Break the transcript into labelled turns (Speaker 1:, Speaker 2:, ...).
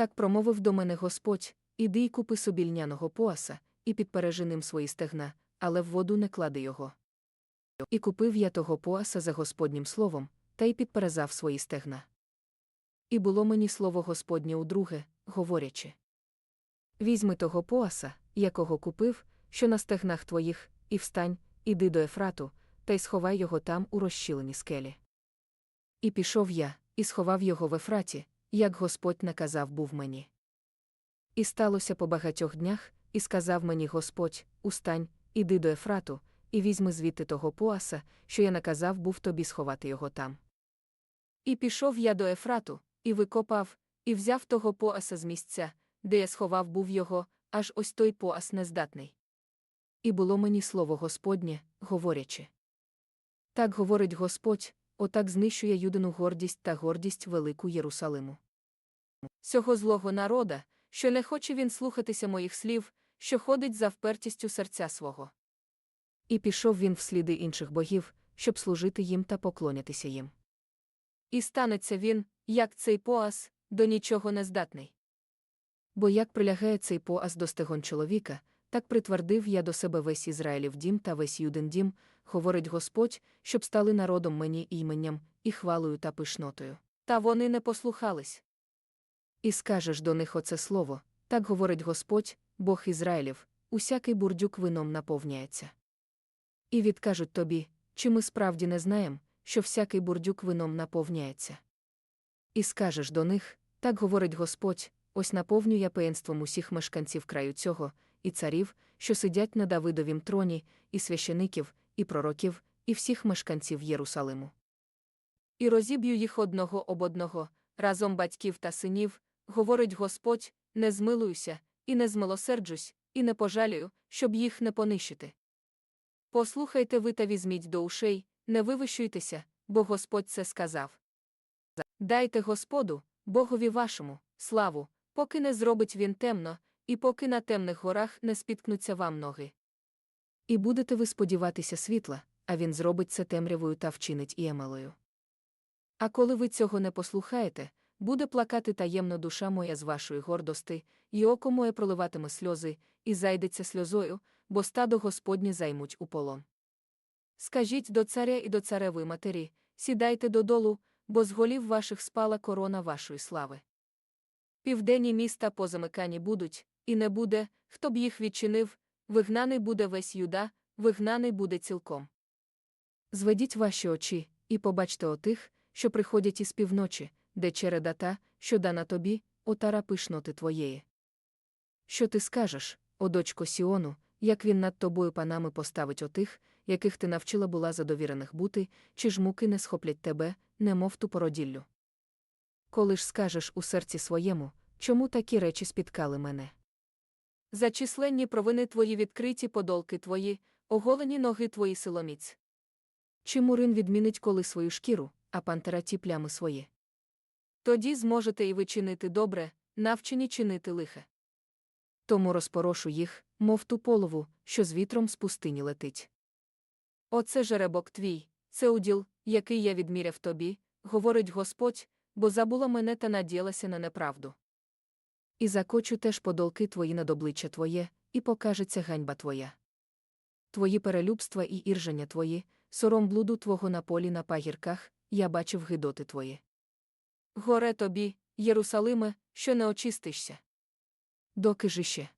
Speaker 1: Так промовив до мене Господь, іди й купи собі льняного пояса, і підпережи ним свої стегна, але в воду не клади його. І купив я того пояса за Господнім словом, та й підперезав свої стегна. І було мені слово Господнє удруге, говорячи. Візьми того пояса, якого купив, що на стегнах твоїх, і встань, іди до Ефрату, та й сховай його там у розщілені скелі. І пішов я, і сховав його в Ефраті, як Господь наказав був мені. І сталося по багатьох днях, і сказав мені Господь: Устань, іди до Ефрату, і візьми звідти того пояса, що я наказав був тобі сховати його там. І пішов я до Ефрату, і викопав, і взяв того пояса з місця, де я сховав був його, аж ось той пояс нездатний. І було мені слово Господнє, говорячи. Так говорить Господь, отак знищує юдину гордість та гордість велику Єрусалиму. Цього злого народа, що не хоче він слухатися моїх слів, що ходить за впертістю серця свого. І пішов він всліди інших богів, щоб служити їм та поклонятися їм. І станеться він, як цей поас, до нічого не здатний. Бо як прилягає цей поас до стегон чоловіка, так притвердив я до себе весь Ізраїлів дім та весь Юдин дім, говорить Господь, щоб стали народом мені іменням, і хвалою та пишнотою. Та вони не послухались. І скажеш до них оце слово, так говорить Господь, Бог Ізраїлів, усякий бурдюк вином наповняється. І відкажуть тобі, чи ми справді не знаємо, що всякий бурдюк вином наповняється. І скажеш до них, так говорить Господь, ось наповню я пеєнством усіх мешканців краю цього, і царів, що сидять на Давидовім троні, і священиків, і пророків, і всіх мешканців Єрусалиму. І розіб'ю їх одного об одного, разом батьків та синів, говорить Господь, не змилуюся, і не змилосерджусь, і не пожалію, щоб їх не понищити. Послухайте ви та візьміть до ушей, не вивищуйтеся, бо Господь це сказав. Дайте Господу, Богові вашому, славу, поки не зробить він темно, і поки на темних горах не спіткнуться вам ноги. І будете ви сподіватися світла, а він зробить це темрявою та вчинить і емелою. А коли ви цього не послухаєте, буде плакати таємно душа моя з вашої гордости, і око моє проливатиме сльози, і зайдеться сльозою, бо стадо Господнє займуть у полон. Скажіть до царя і до цареви матері, сідайте додолу, бо з голів ваших спала корона вашої слави. Південні міста позамикані будуть, і не буде, хто б їх відчинив, вигнаний буде весь юда, вигнаний буде цілком. Зведіть ваші очі, і побачте отих, що приходять із півночі, де череда та, що дана тобі, отара пишноти твоєї. Що ти скажеш, о дочко Сіону, як він над тобою панами поставить отих, яких ти навчила була задовірених бути, чи ж муки не схоплять тебе, немов ту породіллю. Коли ж скажеш у серці своєму, чому такі речі спіткали мене? За численні провини твої відкриті подолки твої, оголені ноги твої силоміць. Чи мурин відмінить коли свою шкіру, а пантера ті плями свої? Тоді зможете і ви чинити добре, навчені чинити лихе. Тому розпорошу їх, мов ту полову, що з вітром з пустині летить. Оце жеребок твій, це уділ, який я відміряв тобі, говорить Господь, бо забула мене та наділася на неправду. І закочу теж подолки твої над обличчя твоє, і покажеться ганьба твоя. Твої перелюбства і ірження твої, сором блуду твого на полі на пагірках, я бачив гидоти твої. Горе тобі, Єрусалиме, що не очистишся. Доки ж іще?